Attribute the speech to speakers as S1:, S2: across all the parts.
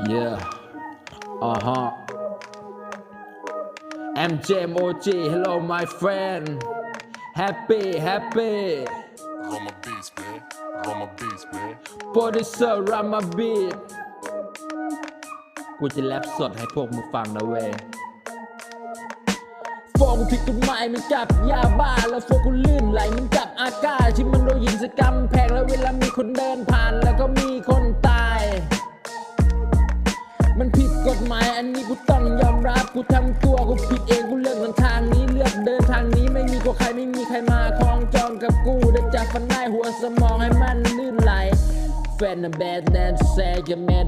S1: Yeah. Uh huh. MJMOG, hello, my friend. Happy, happy.
S2: Roma beats, man. Roma beats, man.
S1: Producer Rama Beat กูจะแรปสดให้พวกมึงฟังนะเว้ยโฟกูผิดกฎหมายมันจับยาบ้า แล้วโฟกูลื่นไหลมันจับอากาศที่มันโดนยิงสกำแพงแล้วเวลามีคนเดินผ่านแล้วก็มีคนตายมัน มอันนี้กูต้องยอมรับกูทำตัวกูผิดเองกูเลือกเดินทางนี้เลือกเดินทางนี้ไม่มีกูใครไม่มีใครมาคล้องจองกับกูได้จับฟันได้หัวสมองให้มันลื่นไหลแฟนน่ะแบดแดนแซจะแมด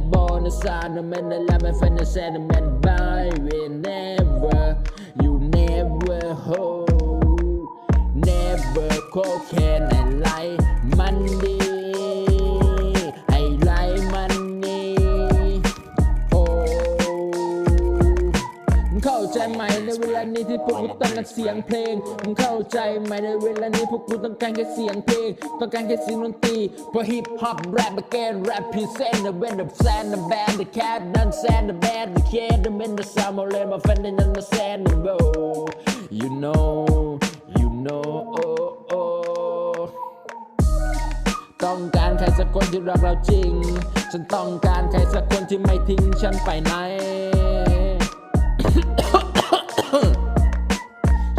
S1: ไหมในเวลานี้ที่พวกกูต้องการเสียงเพลงมึงเข้าใจไหมในเวลานี้พวกกูต้องการแค่เสียงเพลง ต้องการแค่เสียงดนตรีเพราะฮิปฮอปแรปเกนแรปพิเศษ the when the sand the band the cat done sand the band the kid the men the sound all my friend and the sand the bow you know you know oh oh ต้องการใครสักคนที่รักเราจริง ฉันต้องการใครสักคนที่ไม่ทิ้งฉันไปไหน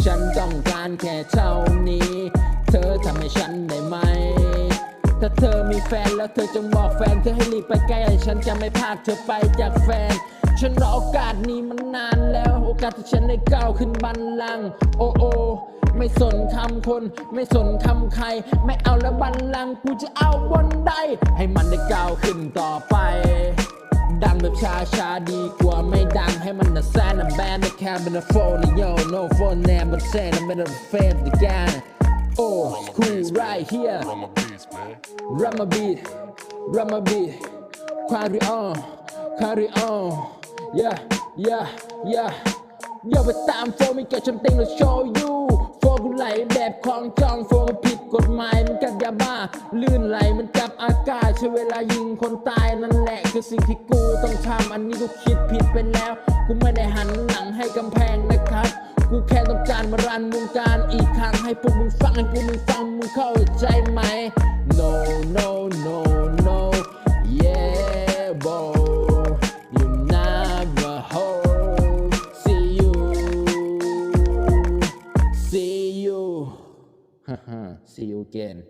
S1: ฉันต้องการแค่เท่านี้ เธอทำให้ฉันได้ไหม ถ้าเธอมีแฟนแล้วเธอจงบอกแฟน เธอให้รีบไปใกล้ฉันจะไม่พากเธอไปจากแฟน ฉันรอโอกาสนี้มันนานแล้ว โอกาสที่ฉันได้ก้าวขึ้นบันลังก์โอโอไม่สนคำคน ไม่สนคำใคร ไม่เอาแล้วบันลังก์กูจะเอาบนไดให้มันได้ก้าวขึ้นต่อไป ดังแบบชาชาๆดีกว่าไม่ดังให้มันน่ะแซนน่ะแบนน่ะแค่เป็นโฟนโย no phone name but say น่ะเป็นเฟนดิกัน oh cool right here
S2: Roma beats, man.
S1: Rama beat Rama beat carry on carry on yeah yeah yeah อย่าไปตามโฟมีแกูไหลแบบของจองโฟกผิดกฎหมายมันกับยาบ้า ลื่นไหลมันจับอากาศใช้เวลายิงคนตายนั่นแหละคือสิ่งที่กูต้องทำอันนี้กูคิดผิดไปแล้ว กูไม่ได้หันหลังให้กำแพงนะครับกูแค่ต้องการมารันวงการอีกครั้งให้พวกมึงฟังให้พวกมึงฟังมึงเข้าใจไหม See you again.